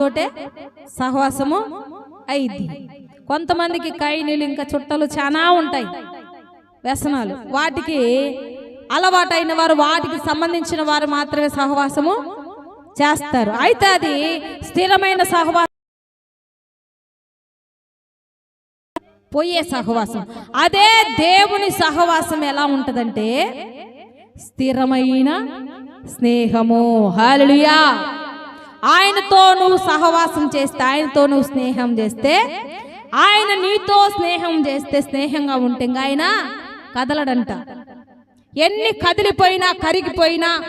తోటే సహవాసము అయింది. కొంతమందికి కైనీళ్ళు ఇంకా చుట్టలు చాలా ఉంటాయి. వ్యసనాలు. వాటికి అలవాటైన వారు వాటికి సంబంధించిన వారు మాత్రమే సహవాసము చేస్తారు. అయితే అది స్థిరమైన సహవాసం పోయే సహవాసం. అదే దేవుని సహవాసం ఎలా ఉంటుందంటే స్థిరమైన స్నేహము. హల్లెలూయా! ఆయనతో నువ్వు సహవాసం చేస్తే ఆయనతో నువ్వు స్నేహం చేస్తే ఆయన నీతో స్నేహం చేస్తే స్నేహంగా ఉంటే ఆయన కదలడంట. ఎన్ని కదిలిపోయినా కరిగిపోయినా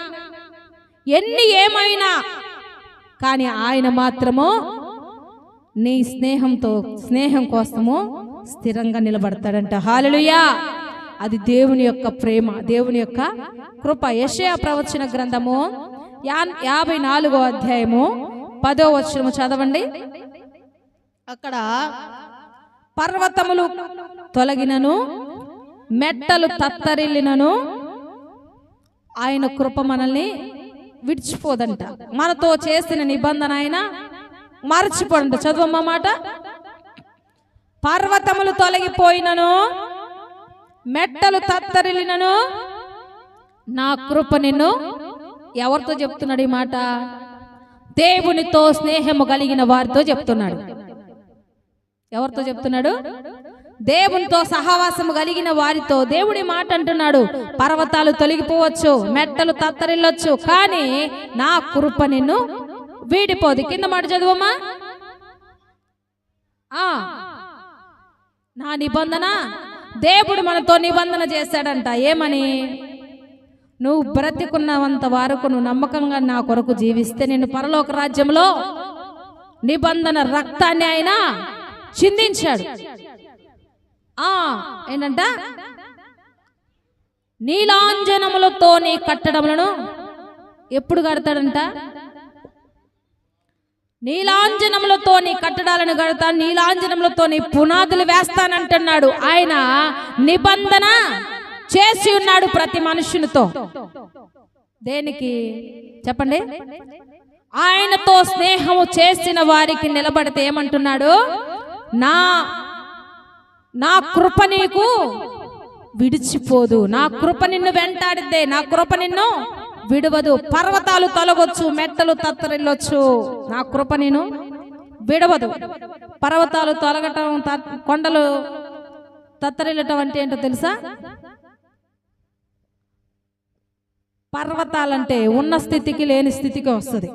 ఎన్ని ఏమైనా కానీ ఆయన మాత్రము నీ స్నేహంతో స్నేహం కోసము స్థిరంగా నిలబడతాడంట. హాలలుయా అది దేవుని యొక్క ప్రేమ దేవుని యొక్క కృప. యశయ ప్రవచన గ్రంథము యాభై నాలుగో అధ్యాయము పదో వచనము చదవండి. అక్కడ పర్వతములు తొలగినను మెట్టలు తత్తరిల్లినను ఆయన కృప మనల్ని విడిచిపోదంట. మనతో చేసిన నిబంధన ఆయన మరచిపోడంట. చదువమ్మ మాట. పర్వతములు తొలగిపోయినను మెట్టలు తత్తరిల్లినను నా కృప నిన్ను ఎవరితో చెప్తున్నాడు ఈ మాట? దేవునితో స్నేహము కలిగిన వారితో చెప్తున్నాడు. ఎవరితో చెప్తున్నాడు? దేవునితో సహవాసము కలిగిన వారితో. దేవుడి మాట అంటున్నాడు. పర్వతాలు తొలగిపోవచ్చు మెట్టలు తత్తరిల్లొచ్చు కానీ నా కృప నిన్ను వీడిపోదు. కింద మాట చదువమ్మా. ఆ నా నిబంధన దేవుడు మనతో నిబంధన చేశాడంట. ఏమని? నువ్వు బ్రతికున్నంత వరకు నువ్వు నమ్మకంగా నా కొరకు జీవిస్తే నేను పరలోక రాజ్యంలో నిబంధన రక్తాన్ని ఆయన చిందించాడు. ఆ ఏంటంట? నీలాంజనములతో నీ కట్టడములను ఎప్పుడు కడతాడంట? నీలాంజనములతో నీ కట్టడాలను కడతాను నీలాంజనములతో నీ పునాదులు వేస్తానంటున్నాడు. ఆయన నిబంధన చేసి ఉన్నాడు ప్రతి మనుషునితో. దేనికి? చెప్పండి. ఆయనతో స్నేహము చేసిన వారికి నిలబడితే ఏమంటున్నాడు? నా నా కృప నీకు విడిచిపోదు. నా కృప నిన్ను వెంటాడిద్దే. నా కృప నిన్ను విడవదు. పర్వతాలు తొలగొచ్చు మెట్టలు తత్తరిల్లొచ్చు. నా కృప నేను విడవదు. పర్వతాలు తొలగటం కొండలు తత్తరిల్లటం అంటే ఏంటో తెలుసా? పర్వతాలంటే ఉన్న స్థితికి లేని స్థితికి వస్తుంది.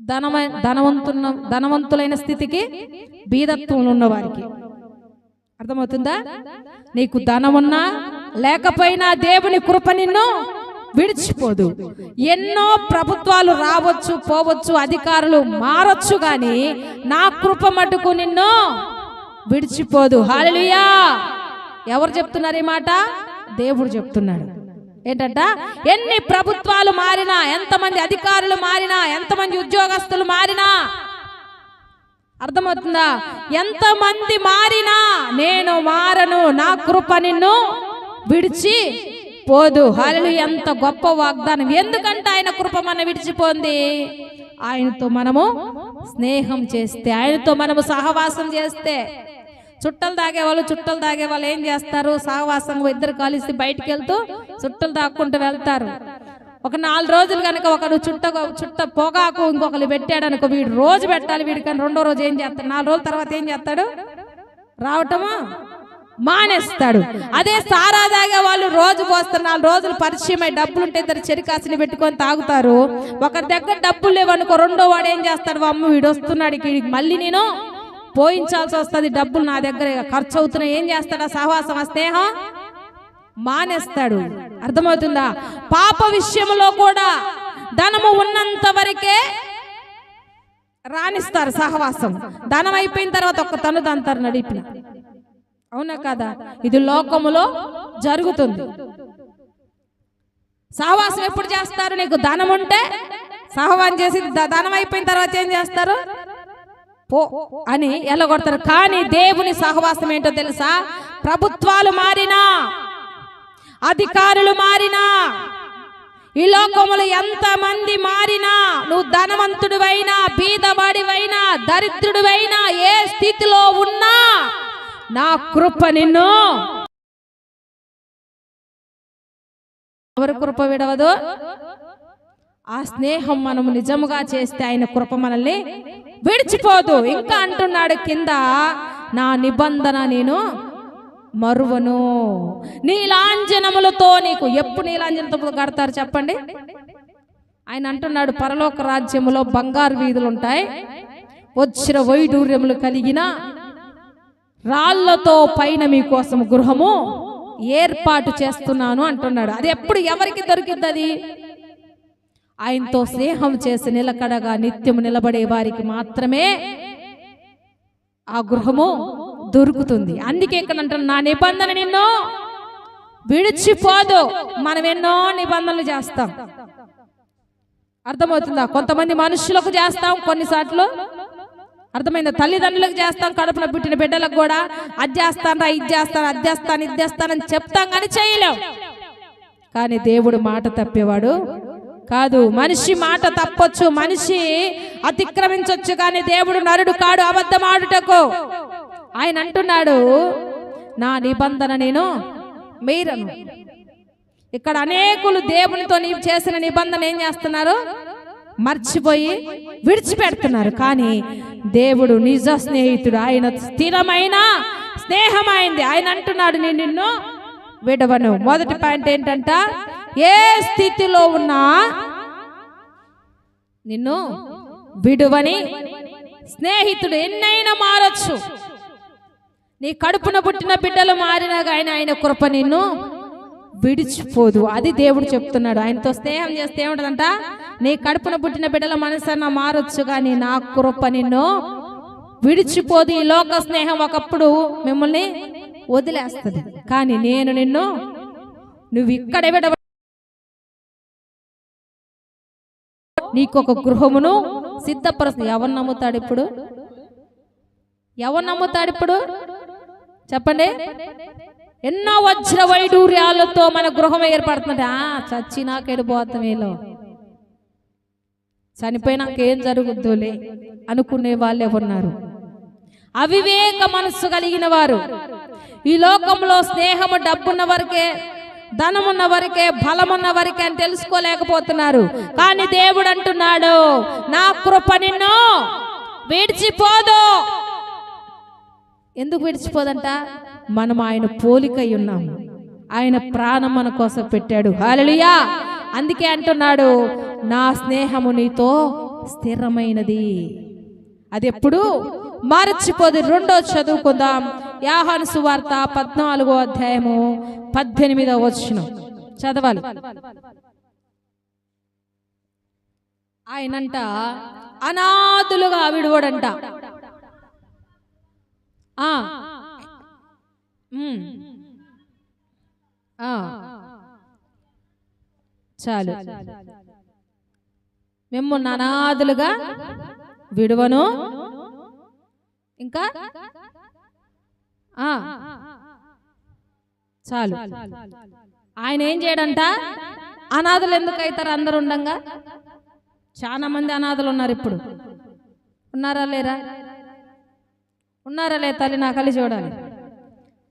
ధనమై ధనవంతున్న ధనవంతులైన స్థితికి బీదత్వం ఉన్న వారికి అర్థమవుతుందా? నీకు ధనమున్నా లేకపోయినా దేవుని కృప నిన్ను విడిచిపోదు. ఎన్నో ప్రభుత్వాలు రావచ్చు పోవచ్చు అధికారులు మారొచ్చు కానీ నా కృప మటుకు నిన్ను విడిచిపోదు. హాలలుయా ఎవరు చెప్తున్నారు ఈ మాట? దేవుడు చెప్తున్నాడు. ఏంటంట? ఎన్ని ప్రభుత్వాలు మారినా ఎంతమంది అధికారులు మారినా ఎంతమంది ఉద్యోగస్తులు మారినా? అర్థమవుతుందా? ఎంతమంది మారినా నేను మారను నా కృప నిన్ను విడిచి పోదు. హరిలు ఎంత గొప్ప వాగ్దానం. ఎందుకంటే ఆయన కృప మన విడిచిపోంది? ఆయనతో మనము స్నేహం చేస్తే ఆయనతో మనము సహవాసం చేస్తే. చుట్టలు తాగేవాళ్ళు చుట్టలు తాగేవాళ్ళు ఏం చేస్తారు? సహవాసంగా ఇద్దరు కలిసి బయటికి వెళ్తూ చుట్టలు తాక్కుంటూ వెళ్తారు. ఒక నాలుగు రోజులు కనుక ఒకరు చుట్ట చుట్ట పొగాకు ఇంకొకరు పెట్టాడు అనుకో వీడు రోజు పెట్టాలి వీడి కానీ రెండో రోజు ఏం చేస్తాడు? నాలుగు రోజుల తర్వాత ఏం చేస్తాడు? రావటమా? మానేస్తాడు. అదే సారా తాగే వాళ్ళు రోజు పోస్తారు నాలుగు రోజులు పరిచయం అయి డబ్బులు ఉంటే ఇద్దరు చెరికాసుని పెట్టుకొని తాగుతారు. ఒకరి దగ్గర డబ్బులు లేవనుకో రెండో వాడు ఏం చేస్తాడు? అమ్మ వీడు వస్తున్నాడు వీడికి మళ్ళీ నేను పోయించాల్సి వస్తుంది డబ్బులు నా దగ్గర. ఖర్చు అవుతున్నాయి ఏం చేస్తాడు? ఆ సహవాసం స్నేహం మానేస్తాడు. అర్థమవుతుందా? పాప విషయంలో కూడా ధనము ఉన్నంత వరకే రాణిస్తారు సహవాసం. ధనం అయిపోయిన తర్వాత ఒక తను దంతారు నడిపి అవునా కదా? ఇది లోకములో జరుగుతుంది. సహవాసం ఎప్పుడు చేస్తారు? నీకు ధనం ఉంటే సహవాసం చేసి ధనం అయిపోయిన తర్వాత ఏం చేస్తారు? పో అని ఎల్లగొడతారు కానీ దేవుని సహవాసం ఏంటో తెలుసా? ప్రభుత్వాలు మారినా అధికారులు మారినా ఈ లోకములు ఎంతమంది మారినా నువ్వు ధనవంతుడివైనా బీదవాడివైనా దరిద్రుడివైనా ఏ స్థితిలో ఉన్నా నా కృప నిన్ను ఎవరి కృప విడవదు? ఆ స్నేహం మనం నిజముగా చేస్తే ఆయన కృప మనల్ని విడిచిపోదు. ఇంకా అంటున్నాడు కింద నా నిబంధన నేను మరువను. నీలాంజనములతో నీకు ఎప్పుడు నీలాంజనతో కడతారు చెప్పండి? ఆయన అంటున్నాడు పరలోక రాజ్యములో బంగారు వీధులు ఉంటాయి వచ్చిన వైడూర్యములు కలిగిన రాళ్ళతో పైన మీకోసం గృహము ఏర్పాటు చేస్తున్నాను అంటున్నాడు. అది ఎప్పుడు ఎవరికి దొరికిద్ది అది ఆయనతో స్నేహం చేసి నిలకడగా నిత్యము నిలబడే వారికి మాత్రమే ఆ గృహము దొరుకుతుంది. అందుకే ఇక్కడ అంటున్నా నా నిబంధన నిన్ను విడిచిపోదు. మనం ఎన్నో నిబంధనలు చేస్తాం. అర్థమవుతుందా? కొంతమంది మనుషులకు చేస్తాం కొన్నిసార్లు అర్థమైందా? తల్లిదండ్రులకు చేస్తాం కడుపున పుట్టిన బిడ్డలకు కూడా అది చేస్తాను ఇది చేస్తాను అది చేస్తాను ఇది చేస్తానని చెప్తాం కానీ చేయలేం. కానీ దేవుడు మాట తప్పేవాడు కాదు. మనిషి మాట తప్పొచ్చు. మనిషి అతిక్రమించొచ్చు కానీ దేవుడు నరుడు కాడు అబద్ధం ఆడుటకు. ఆయన అంటున్నాడు నా నిబంధన నేను మీరను. ఇక్కడ అనేకులు దేవునితో నీవు చేసిన నిబంధన ఏం చేస్తున్నారు? మర్చిపోయి విడిచిపెడుతున్నారు. కానీ దేవుడు నిజ స్నేహితుడు. ఆయన స్థిరమైన స్నేహమైంది ఆయన అంటున్నాడు నేను నిన్ను విడవను. మొదటి పాయింట్ ఏంటంట? ఏ స్థితిలో ఉన్నా నిన్ను విడువని స్నేహితుడు ఎన్నైనా మారచ్చు. నీ కడుపున పుట్టిన బిడ్డలు మారినా కానీ ఆయన కృప నిన్ను విడిచిపోదు. అది దేవుడు చెప్తున్నాడు. ఆయనతో స్నేహం చేస్తే ఏముంటదంట? నీ కడుపున పుట్టిన బిడ్డల మనసన్న మారొచ్చు కానీ నా కృప నిన్ను విడిచిపోదు. ఈ లోక స్నేహం ఒకప్పుడు మిమ్మల్ని వదిలేస్తుంది. కానీ నేను నిన్ను నువ్వు ఇక్కడ విడ నీకు ఒక గృహమును సిద్ధపరుస్తుంది. ఎవరు నమ్ముతాడు ఇప్పుడు? ఎవరు నమ్ముతాడు ఇప్పుడు? చెప్పండి. ఎన్నో వజ్ర వైడూర్యాలతో మన గృహం ఏర్పడుతుంది ఆ చచ్చినాక వెళ్ళిపోతామేలో చనిపోయినాక ఏం జరుగుద్దులే అనుకునే వాళ్ళే ఉన్నారు అవివేక మనస్సు కలిగిన వారు. ఈ లోకంలో స్నేహము డబ్బున్న వరకే ధనమున్న వరకే బలమున్న వరకే అని తెలుసుకోలేకపోతున్నారు. కానీ దేవుడు అంటున్నాడు నా కృప నిన్ను విడిచిపోదు. ఎందుకు విడిచిపోదంట? మనం ఆయన పోలికై ఉన్నాము ఆయన ప్రాణం మన కోసం పెట్టాడు. హాలలియా అందుకే అంటున్నాడు నా స్నేహము నీతో స్థిరమైనది. అది ఎప్పుడు మరచిపోదు. రెండో చదువుకుందాం. యాహాను సువార్త పద్నాలుగో అధ్యాయము పద్దెనిమిదో వచ్చిన చదవాలి. ఆయనంట అనాథులుగా విడువడంట. చాలు. మిమ్మల్ని అనాథులుగా విడువను. ఇంకా? చాలు. ఆయన ఏం చేయడంట? అనాథలు ఎందుకు అవుతారు అందరు ఉండంగా? చాలా మంది అనాథలు ఉన్నారు ఇప్పుడు. ఉన్నారా లేరా? ఉన్నారా లే తల్లి నా కలి చూడాలి.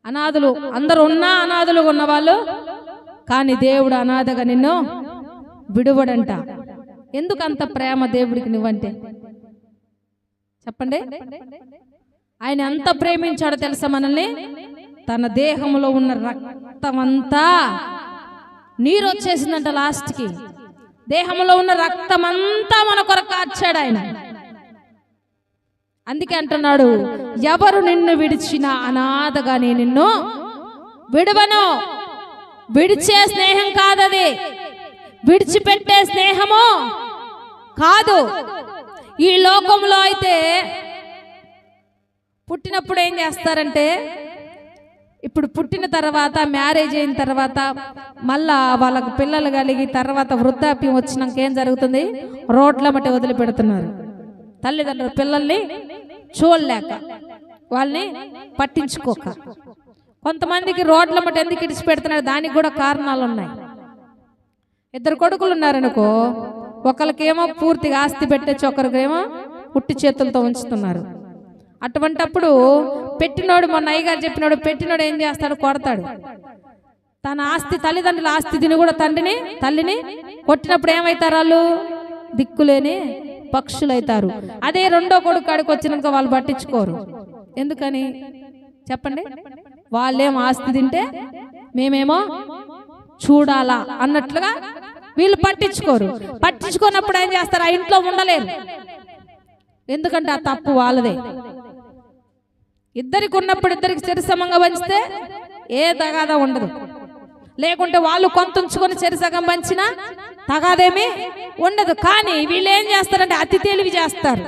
అనాథులు అందరు ఉన్నా అనాథులు ఉన్నవాళ్ళు కానీ దేవుడు అనాథగా నిన్ను విడువడంట. ఎందుకంత ప్రేమ దేవుడికి నువ్వంటే? చెప్పండి. ఆయన ఎంత ప్రేమించాడో తెలుసా మనల్ని? తన దేహంలో ఉన్న రక్తం అంతా నీరు వచ్చేసిందంట లాస్ట్కి. దేహంలో ఉన్న రక్తం అంతా మన కొరకు కార్చాడు ఆయన. అందుకే అంటున్నాడు ఎవరు నిన్ను విడిచిన అనాథగా నేను నిన్ను విడవను. విడిచే స్నేహం కాదది. విడిచిపెట్టే స్నేహము కాదు. ఈ లోకంలో అయితే పుట్టినప్పుడు ఏం చేస్తారంటే ఇప్పుడు పుట్టిన తర్వాత మ్యారేజ్ అయిన తర్వాత మళ్ళా వాళ్ళకు పిల్లలు కలిగి తర్వాత వృద్ధాప్యం వచ్చినాక ఏం జరుగుతుంది? రోడ్ల మట్టి వదిలిపెడుతున్నారు. తల్లిదండ్రులు పిల్లల్ని చూడలేక వాళ్ళని పట్టించుకోక. కొంతమందికి రోడ్ల మట్టి ఎందుకు ఇడిచిపెడుతున్నారు? దానికి కూడా కారణాలు ఉన్నాయి. ఇద్దరు కొడుకులు ఉన్నారనుకో ఒకరికేమో పూర్తిగా ఆస్తి పెట్టచ్చు ఒకరికేమో పుట్టి చేతులతో ఉంచుతున్నారు. అటువంటప్పుడు పెట్టినోడు మొన్న అయ్యగారు చెప్పినోడు పెట్టినోడు ఏం చేస్తాడు? కొడతాడు. తన ఆస్తి తల్లిదండ్రుల ఆస్తి తిని కూడా తండ్రిని తల్లిని కొట్టినప్పుడు ఏమవుతారు వాళ్ళు? దిక్కులేని పక్షులైతారు. అదే రెండో కొడుకు కాడికి వచ్చినాక వాళ్ళు పట్టించుకోరు. ఎందుకని? చెప్పండి. వాళ్ళేం ఆస్తి తింటే మేమేమో చూడాలా అన్నట్లుగా వీళ్ళు పట్టించుకోరు. పట్టించుకున్నప్పుడు ఏం చేస్తారు? ఆ ఇంట్లో ఉండలేరు. ఎందుకంటే ఆ తప్పు వాళ్ళదే. ఇద్దరికి ఉన్నప్పుడు ఇద్దరికి సరిసమంగా పంచితే ఏ తగాదా ఉండదు. లేకుంటే వాళ్ళు కొంత ఉంచుకొని చెరిసగం పంచినా తగాదేమీ ఉండదు. కానీ వీళ్ళు ఏం చేస్తారంటే అతి తెలివి చేస్తారు.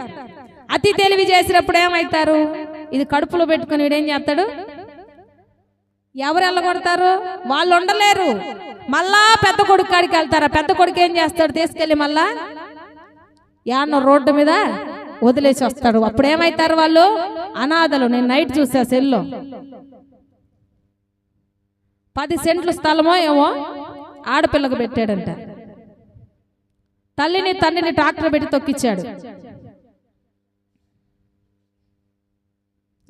అతి తెలివి చేసినప్పుడు ఏమవుతారు ఇది కడుపులో పెట్టుకుని వీడేం చేస్తాడు? ఎవరు వెళ్ళగొడతారు? వాళ్ళు ఉండలేరు. మళ్ళా పెద్ద కొడుకు కాడికి వెళ్తారా? పెద్ద కొడుకు ఏం చేస్తాడు? తీసుకెళ్ళి మళ్ళా యాన్న రోడ్డు మీద వదిలేసి వస్తాడు అప్పుడు ఏమైతారు వాళ్ళు? అనాథలు. నేను నైట్ చూసా సెల్లో. పది సెంట్లు స్థలమో ఏమో ఆడపిల్లకు పెట్టాడంట. తల్లిని తండ్రిని ట్రాక్టర్ పెట్టి తొక్కిచ్చాడు.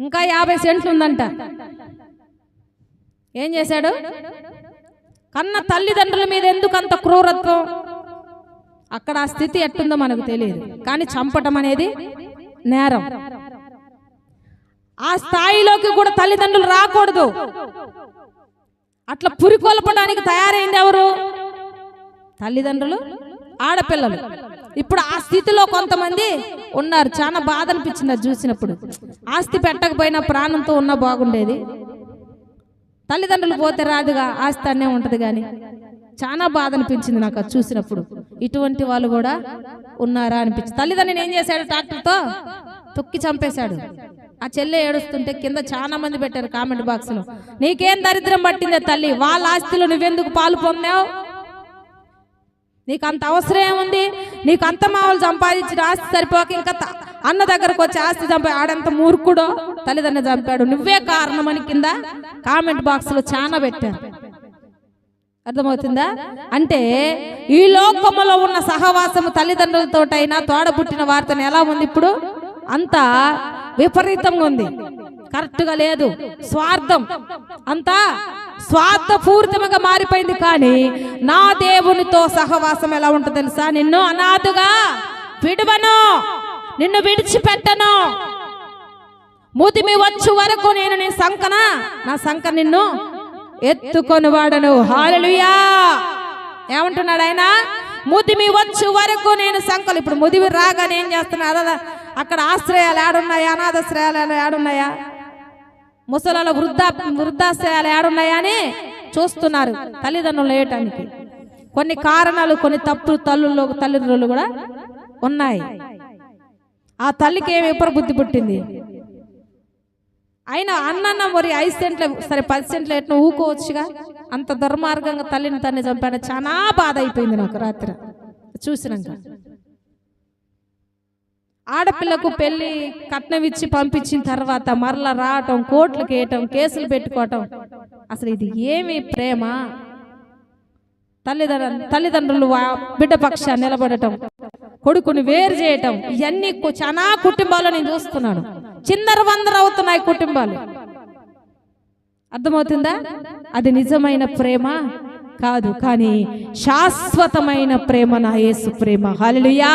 ఇంకా యాభై సెంట్లు ఉందంట. ఏం చేశాడు? కన్న తల్లిదండ్రుల మీద ఎందుకు అంత క్రూరత్వం? అక్కడ ఆ స్థితి ఎట్టుందో మనకు తెలియదు. కానీ చంపటం అనేది నేరం. ఆ స్థాయిలోకి కూడా తల్లిదండ్రులు రాకూడదు. అట్లా పురికొల్పడానికి తయారైంది ఎవరు? తల్లిదండ్రులు ఆడపిల్లలు. ఇప్పుడు ఆ స్థితిలో కొంతమంది ఉన్నారు. చాలా బాధ అనిపించింది అది చూసినప్పుడు. ఆస్తి పెట్టకపోయినా ప్రాణంతో ఉన్నా బాగుండేది. తల్లిదండ్రులు పోతే రాదుగా ఆస్తి అనే ఉంటది కానీ. చాలా బాధ అనిపించింది నాకు అది చూసినప్పుడు. ఇటువంటి వాళ్ళు కూడా ఉన్నారా అనిపించింది. తల్లిదండ్రిని ఏం చేశాడు ట్రాక్టర్తో? తొక్కి చంపేశాడు. ఆ చెల్లె ఏడుస్తుంటే కింద చాలా మంది పెట్టారు కామెంట్ బాక్స్లో. నీకేం దరిద్రం పట్టిందే తల్లి? వాళ్ళ ఆస్తిలో నువ్వెందుకు పాలు పొందావు? నీకు అంత అవసరం ఏముంది? నీకు అంత మామూలు సంపాదించిన ఆస్తి సరిపోక ఇంకా అన్న దగ్గరకు వచ్చి ఆస్తి చంపా ఆడంత మూర్ఖుడో తల్లిదండ్రులు చంపాడు. నువ్వే కారణమని కింద కామెంట్ బాక్స్లో చాలా పెట్టారు. అర్థమవుతుందా? అంటే ఈ లోకములో ఉన్న సహవాసము తల్లిదండ్రులతోటైనా తోడబుట్టిన వార్తను ఎలా ఉంది ఇప్పుడు? అంతా విపరీతంగా ఉంది. కరెక్ట్గా లేదు. స్వార్థం. అంతా స్వార్థపూరితంగా మారిపోయింది కానీ నా దేవునితో సహవాసం ఎలా ఉంటుంది తెలుసా? నిన్ను అనాథుగా విడవను. నిన్ను విడిచిపెట్టను. ముదిమి వచ్చు వరకు నేను నీ సంకన. నా సంక నిన్ను ఎత్తుకొని వాడను హాలలుయా ఏమంటున్నాడు ఆయన? ముదిమి వచ్చు వరకు నేను సంకలు ఇప్పుడు ముదిమి రాగానే ఏం చేస్తున్నా అదా అక్కడ ఆశ్రయాలు ఏడున్నాయా? అనాథాశ్రయాలు ఏడున్నాయా? ముసలాల వృద్ధా వృద్ధాశ్రయాలు ఏడున్నాయా అని చూస్తున్నారు తల్లిదండ్రులు వేయటానికి. కొన్ని కారణాలు కొన్ని తప్పులు తల్లుల్లో తల్లిదండ్రులు కూడా ఉన్నాయి. ఆ తల్లికి ఏమి ఇప్పుడు బుద్ధి పుట్టింది? అయినా అన్నన్న మరి ఐదు సెంట్ల సరే పది సెంట్లు ఎట్లా ఊకోవచ్చుగా? అంత దుర్మార్గంగా తల్లిని తన్ని చంపాడు చాలా బాధ అయిపోయింది నాకు రాత్రి. చూసినాక. ఆడపిల్లకు పెళ్ళి కట్నం ఇచ్చి పంపించిన తర్వాత మరలా రావటం కోర్టులకు వేయటం కేసులు పెట్టుకోవటం. అసలు ఇది ఏమి ప్రేమ? తల్లిదండ్రులు తల్లిదండ్రులు వా- బిడ్డ పక్షాన్ని నిలబడటం కొడుకుని వేరు చేయటం ఇవన్నీ చాలా కుటుంబాలు నేను చూస్తున్నాను. చిందర వందర అవుతున్నాయి కుటుంబాలు. అర్థమవుతుందా? అది నిజమైన ప్రేమ కాదు కానీ శాశ్వతమైన ప్రేమ నా యేసు ప్రేమ. హల్లెలూయా!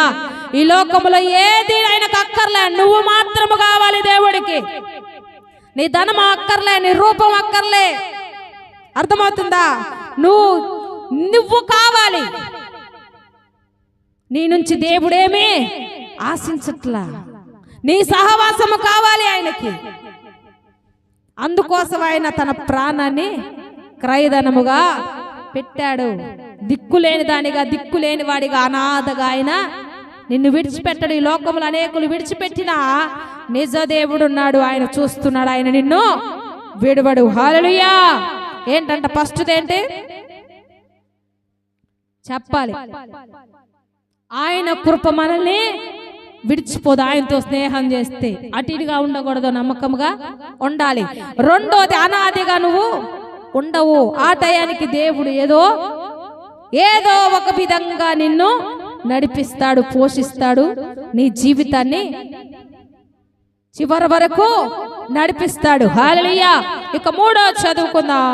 ఈ లోకములో ఏది ఆయనకు అక్కర్లే నువ్వు మాత్రము కావాలి దేవుడికి. నీ ధనం అక్కర్లే నీ రూపం అక్కర్లే. అర్థమవుతుందా? నువ్వు నువ్వు కావాలి. నీ నుంచి దేవుడేమీ ఆశించట్లా. నీ సహవాసము కావాలి ఆయనకి. అందుకోసం ఆయన తన ప్రాణాన్ని క్రయధనముగా పెట్టాడు. దిక్కులేని దానిగా దిక్కులేని వాడిగా అనాథగా ఆయన నిన్ను విడిచిపెట్టడు. ఈ లోకములు అనేకులు విడిచిపెట్టినా నిజదేవుడున్నాడు ఆయన చూస్తున్నాడు. ఆయన నిన్ను విడువడు. హాలలుయా ఏంటంట ఫస్ట్ ఏంటి? చెప్పాలి. ఆయన కృప మనల్ని విడిచిపోదు? ఆయనతో స్నేహం చేస్తే అటు ఇటుగా ఉండకూడదు నమ్మకంగా ఉండాలి. రెండోది అనాదిగా నువ్వు ఉండవు. ఆ టయానికి దేవుడు ఏదో ఏదో ఒక విధంగా నిన్ను నడిపిస్తాడు పోషిస్తాడు. నీ జీవితాన్ని చివరి వరకు నడిపిస్తాడు. హాలలియా ఇక మూడో చదువుకుందాం.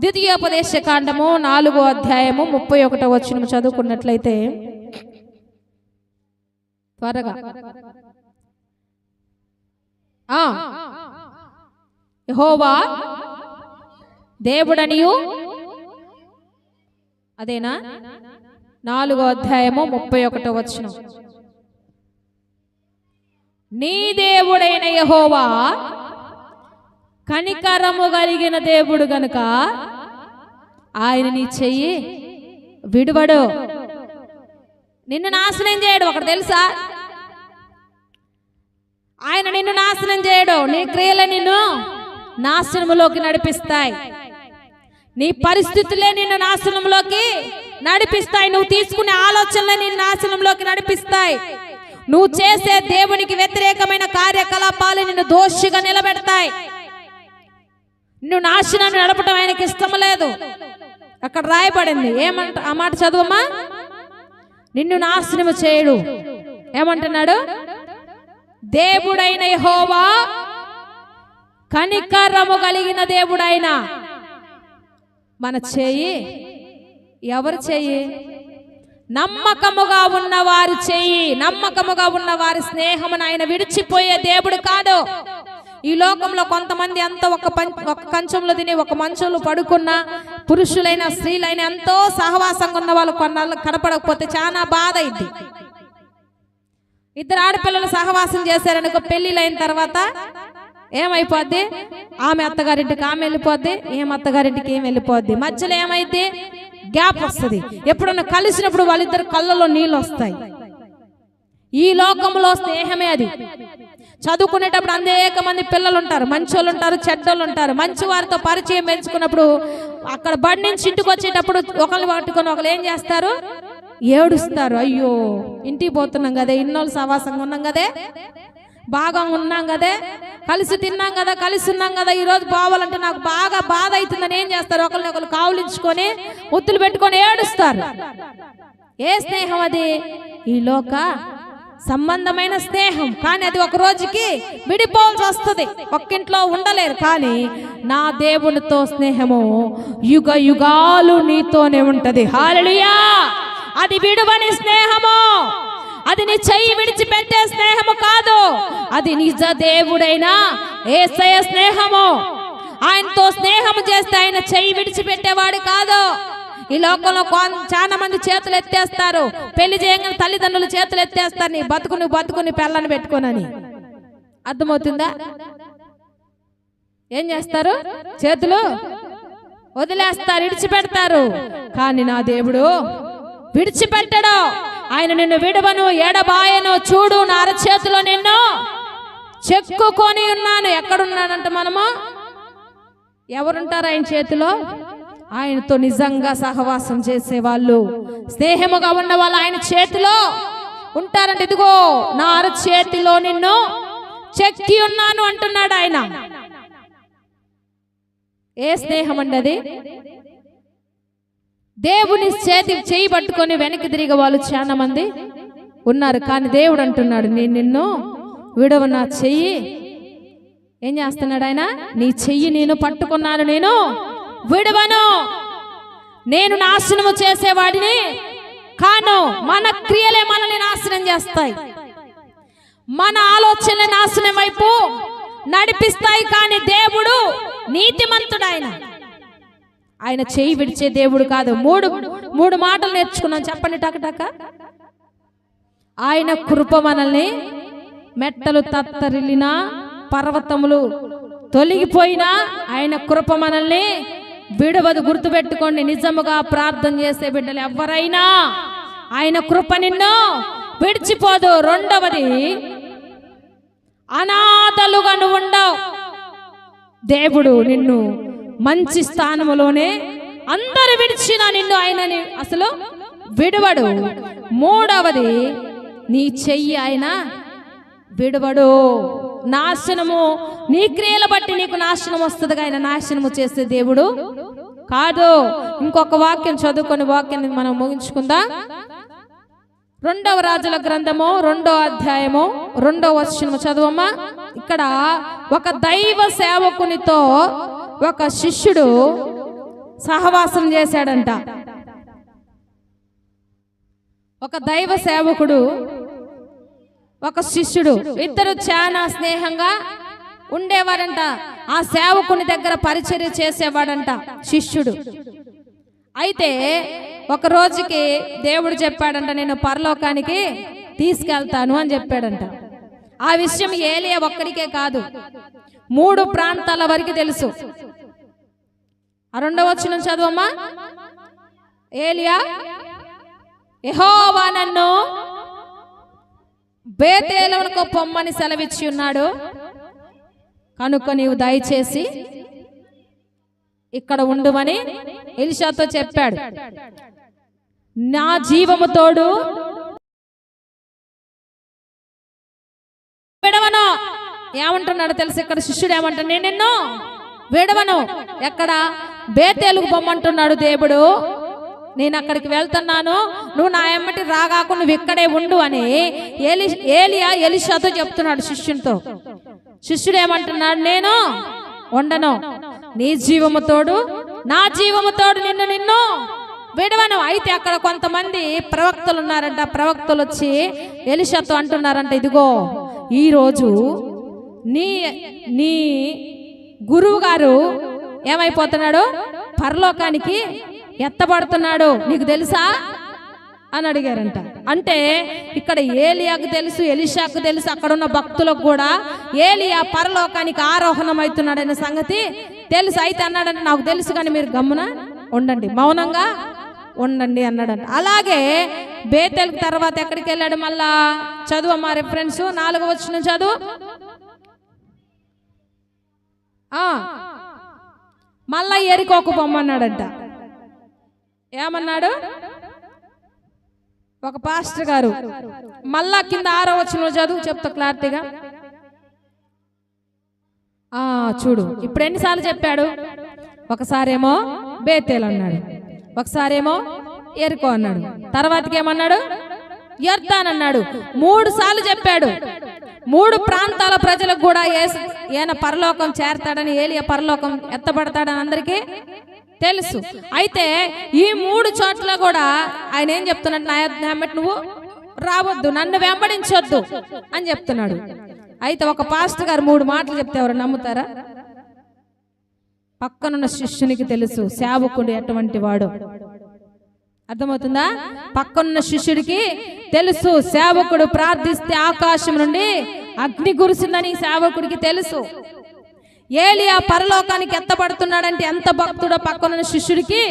ద్వితీయోపదేశ కాండము నాలుగో అధ్యాయము ముప్పై ఒకటో వచ్చిన చదువుకున్నట్లయితే త్వరగా. యహోవా దేవుడనియు. అదేనా? నాలుగో అధ్యాయము ముప్పై ఒకటో వచ్చిన నీ దేవుడైన యహోవా కనికరము కలిగిన దేవుడు గనుక ఆయన నీ చెయ్యి విడువడు. నిన్ను నాశనం చేయడు ఒకటి తెలుసా? ఆయన నిన్ను నాశనం చేయడు. నీ క్రియలు నిన్ను నాశనములోకి నడిపిస్తాయి. నీ పరిస్థితులే నిన్ను నాశనంలోకి నడిపిస్తాయి. నువ్వు తీసుకునే ఆలోచనలే నిన్ను నాశనంలోకి నడిపిస్తాయి. నువ్వు చేసే దేవునికి వ్యతిరేకమైన కార్యకలాపాలు నిన్ను దోషిగా నిలబెడతాయి. నువ్వు నాశనాన్ని నడపడం ఆయనకి ఇష్టం లేదు. అక్కడ రాయబడింది. ఏమంట ఆ మాట చదువమ్మా. నిన్ను నాశనము చేయడు. ఏమంటున్నాడు? దేవుడైన హోవా కనికరము కలిగిన దేవుడైన మన చేయి ఎవరు చెయ్యి నమ్మకముగా ఉన్నవారు చేయి నమ్మకముగా ఉన్నవారి స్నేహమును ఆయన విడిచిపోయే దేవుడు కాదు. ఈ లోకంలో కొంతమంది అంత ఒక ఒక కంచంలో తిని ఒక మంచంలో పడుకున్న పురుషులైన స్త్రీలైన ఎంతో సహవాసంగా ఉన్న వాళ్ళు కొన్నాళ్ళు కనపడకపోతే చాలా బాధ అయింది. ఇద్దరు ఆడపిల్లలు సహవాసం చేశారనుకో పెళ్ళిళ్ళైన తర్వాత ఏమైపోద్ది? ఆమె అత్తగారింటికి ఆమె వెళ్ళిపోద్ది ఏం అత్తగారింటికి ఏం వెళ్ళిపోద్ది? మధ్యలో ఏమైద్ది? గ్యాప్ వస్తుంది. ఎప్పుడన్నా కలిసినప్పుడు వాళ్ళిద్దరు కళ్ళలో నీళ్ళు వస్తాయి. ఈ లోకంలో స్నేహమే అది. చదువుకునేటప్పుడు అనేక మంది పిల్లలు ఉంటారు మంచోళ్ళు ఉంటారు చెడ్డోళ్ళు ఉంటారు మంచి వారితో పరిచయం పెంచుకున్నప్పుడు అక్కడ బడి నుంచి ఇంటికి వచ్చేటప్పుడు ఒకళ్ళు పట్టుకొని ఒకళ్ళు ఏం చేస్తారు? ఏడుస్తారు. అయ్యో ఇంటికి పోతున్నాం కదే ఇన్నోళ్ళు సవాసంగా ఉన్నాం కదే బాగా ఉన్నాం కదే కలిసి తిన్నాం కదా కలిసి ఉన్నాం కదా ఈరోజు రోజు పోవాలంటే నాకు బాగా బాధ అవుతుందని ఏం చేస్తారు? ఒకరిని ఒకరు కావులించుకొని ఒత్తులు పెట్టుకొని ఏడుస్తారు. ఏ స్నేహం అది? ఈ లోక సంబంధమైన స్నేహం. కానీ అది ఒక రోజుకి విడిపోవాల్సి వస్తుంది. ఒక్కింట్లో ఉండలేరు. కానీ నా దేవునితో స్నేహము యుగ యుగాలు నీతోనే ఉంటది. హాలలుయా అది విడువని స్నేహము. అది నీ చెయ్యి విడిచిపెట్టే స్నేహము కాదు. అది నిజ దేవుడైన ఏసయ స్నేహము. ఆయనతో స్నేహం చేస్తే ఆయన చెయ్యి విడిచిపెట్టేవాడు కాదు. ఈ లోకంలో చాలా మంది చేతులు ఎత్తేస్తారు. పెళ్ళి చేయగానే తల్లిదండ్రులు చేతులు ఎత్తేస్తారు. నీ బతుకుని బతుకుని పెళ్ళని పెట్టుకోనని. అర్థమవుతుందా? ఏం చేస్తారు? చేతులు వదిలేస్తారు విడిచిపెడతారు. కానీ నా దేవుడు విడిచిపెట్టడు. ఆయన నిన్ను విడవను ఎడబాయను చూడు నా అరచేతిలో నిన్ను చెక్కుకొని ఉన్నాను. ఎక్కడున్నానంట మనము? ఎవరుంటారు ఆయన చేతిలో? ఆయనతో నిజంగా సహవాసం చేసే వాళ్ళు స్నేహముగా ఉన్న వాళ్ళు ఆయన చేతిలో ఉంటారంటే. ఇదిగో నా అరచేతిలో నిన్ను చెక్కి ఉన్నాను అంటున్నాడు ఆయన. ఏ స్నేహం అండి అది? దేవుని చేతి చేయి పట్టుకొని వెనక్కి తిరిగే వాళ్ళు చాలా మంది ఉన్నారు. కానీ దేవుడు అంటున్నాడు నేను నిన్ను విడవ నా చెయ్యి. ఏం చేస్తున్నాడు ఆయన? నీ చెయ్యి నేను పట్టుకున్నాను నేను విడవను. నేను నాశనము చేసేవాడిని కాను మన క్రియలే మనల్ని నాశనం చేస్తాయి. మన ఆలోచనలే నాశనం వైపు నడిపిస్తాయి. కానీ దేవుడు నీతిమంతుడు ఆయన. ఆయన చేయి విడిచే దేవుడు కాదు. మూడు మూడు మాటలు నేర్చుకున్నాం చెప్పండి టక టక. ఆయన కృప మనల్ని మెట్టలు తత్తరిల్లినా పర్వతములు తొలగిపోయినా ఆయన కృప మనల్ని విడవదు. గుర్తుపెట్టుకోండి నిజముగా ప్రార్థన చేసే బిడ్డలు ఎవరైనా ఆయన కృప నిన్ను విడిచిపోదు. రెండవది అనాథలుగా నువ్వు ఉండవు. దేవుడు నిన్ను మంచి స్థానములోనే అందరు విడిచిన నిన్ను ఆయనని అసలు విడవడు. మూడవది నీ చెయ్యి ఆయన విడవడు. నాశనము నీ క్రియల బట్టి నీకు నాశనం వస్తుంది ఆయన నాశనము చేసే దేవుడు కాదు. ఇంకొక వాక్యం చదువుకొని వాక్యాన్ని మనం ముగించుకుందాం? రెండవ రాజుల గ్రంథము రెండో అధ్యాయము రెండో వచనము చదువమ్మా. ఇక్కడ ఒక దైవ సేవకునితో ఒక శిష్యుడు సహవాసం చేశాడంట. ఒక దైవ సేవకుడు ఒక శిష్యుడు ఇద్దరు చాలా స్నేహంగా ఉండేవాడంట ఆ సేవకుని దగ్గర పరిచర్య చేసేవాడంట శిష్యుడు. అయితే ఒక రోజుకి దేవుడు చెప్పాడంట నేను పరలోకానికి తీసుకెళ్తాను అని చెప్పాడంట. ఆ విషయం ఏలియా ఒక్కడికే కాదు మూడు ప్రాంతాల వరకు తెలుసు. ఆ రెండవ వచ్చిన చదువమ్మా. ఏలియా యహోవా నన్ను బేతేలవనకు పొమ్మని సెలవిచ్చి ఉన్నాడు. కనుక నీవు దయచేసి ఇక్కడ ఉండుమని ఎలిషాతో చెప్పాడు. నా జీవము తోడు విడవను. ఏమంటున్నాడు తెలుసు? ఇక్కడ శిష్యుడు ఏమంటాడు? నేను నిన్ను విడవను. ఎక్కడ? బేతేలుకు బొమ్మంటున్నాడు దేవుడు. నేను అక్కడికి వెళ్తున్నాను. నువ్వు నా ఎమ్మటి రాగాకు నువ్వు ఇక్కడే ఉండు అని ఏలి ఏలియా ఎలిషాతో చెప్తున్నాడు శిష్యునితో. శిష్యుడు ఏమంటున్నాడు నేను ఉండను. నీ జీవముతోడు నా జీవముతోడు నిన్ను నిన్ను విడవను. అయితే అక్కడ కొంతమంది ప్రవక్తలు ఉన్నారంట ప్రవక్తలు వచ్చి ఎలిషాతో అంటున్నారంట ఇదిగో ఈరోజు నీ నీ గురువు గారు ఏమైపోతున్నాడు? పరలోకానికి ఎత్తబడుతున్నాడు. నీకు తెలుసా? అని అడిగారంట. అంటే ఇక్కడ ఏలియాకు తెలుసు ఎలిషాకు తెలుసు అక్కడ ఉన్న భక్తులకు కూడా ఏలియా పరలోకానికి ఆరోహణం అవుతున్నాడనే సంగతి తెలుసు. అయితే అన్నాడంటే నాకు తెలుసు కానీ మీరు గమ్మున ఉండండి. మౌనంగా ఉండండి అన్నాడంట. అలాగే బేతెలకు తర్వాత ఎక్కడికి వెళ్ళాడు మళ్ళా? చదువు మా రిఫరెన్స్ నాలుగు వచ్చిన చదువు. మళ్ళా ఎరికోకు పొమ్మన్నాడంట. ఏమన్నాడు? ఒక పాస్టర్ గారు మళ్ళా కింద ఆరో వచ్చిన చదువు చెప్తా క్లారిటీగా. ఆ చూడు ఇప్పుడు ఎన్నిసార్లు చెప్పాడు? ఒకసారేమో బేతేలు అన్నాడు. ఒకసారేమో ఎరుకో అన్నాడు. తర్వాతకి ఏమన్నాడు యర్దాన్ అన్నాడు. మూడు సార్లు చెప్పాడు. మూడు ప్రాంతాల ప్రజలకు కూడా ఈయన పరలోకం చేరతాడని ఏలియ పరలోకం ఎత్తబడతాడని అందరికీ తెలుసు. అయితే ఈ మూడు చోట్ల కూడా ఆయన ఏం చెప్తున్నాడు? నా హెమ్మటి నువ్వు రావద్దు నన్ను వెంబడించొద్దు అని చెప్తున్నాడు. అయితే ఒక పాస్టర్ గారు మూడు మాటలు చెప్తే ఎవరు నమ్ముతారా? పక్కనున్న శిష్యునికి తెలుసు సేవకుడు ఎటువంటి వాడు? అర్థమవుతుందా? పక్కనున్న శిష్యుడికి తెలుసు సేవకుడు ప్రార్థిస్తే ఆకాశం నుండి అగ్ని కురిసిందని సేవకుడికి తెలుసు. ఏలియా పరలోకానికి ఎత్తబడుతున్నాడంటే ఎంత భక్తుడో పక్కనున్న శిష్యుడికి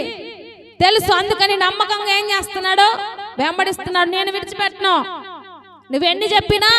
తెలుసు. అందుకని నమ్మకంగా ఏం చేస్తున్నాడు? వెంబడిస్తున్నాడు నేను విడిచిపెట్టను. నువ్వెన్ని చెప్పినా